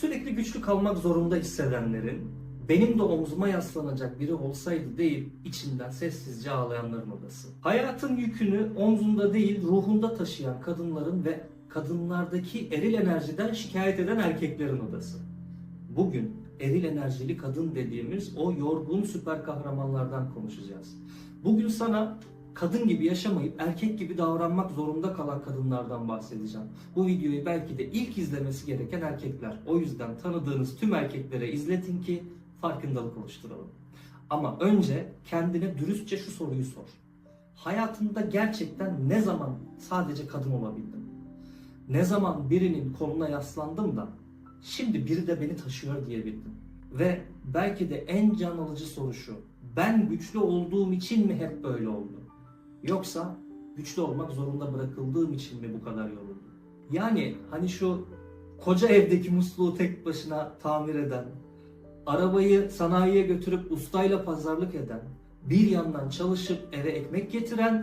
Sürekli güçlü kalmak zorunda hissedenlerin, benim de omzuma yaslanacak biri olsaydı değil, içinden sessizce ağlayanların odası. Hayatın yükünü omzunda değil, ruhunda taşıyan kadınların ve kadınlardaki eril enerjiden şikayet eden erkeklerin odası. Bugün eril enerjili kadın dediğimiz o yorgun süper kahramanlardan konuşacağız. Bugün sana kadın gibi yaşamayıp erkek gibi davranmak zorunda kalan kadınlardan bahsedeceğim. Bu videoyu belki de ilk izlemesi gereken erkekler. O yüzden tanıdığınız tüm erkeklere izletin ki farkındalık oluşturalım. Ama önce kendine dürüstçe şu soruyu sor. Hayatında gerçekten ne zaman sadece kadın olabildim? Ne zaman birinin koluna yaslandım da şimdi biri de beni taşıyor diyebildim? Ve belki de en can alıcı soru şu. Ben güçlü olduğum için mi hep böyle oldu? Yoksa güçlü olmak zorunda bırakıldığım için mi bu kadar yoruldum? Yani hani şu koca evdeki musluğu tek başına tamir eden, arabayı sanayiye götürüp ustayla pazarlık eden, bir yandan çalışıp eve ekmek getiren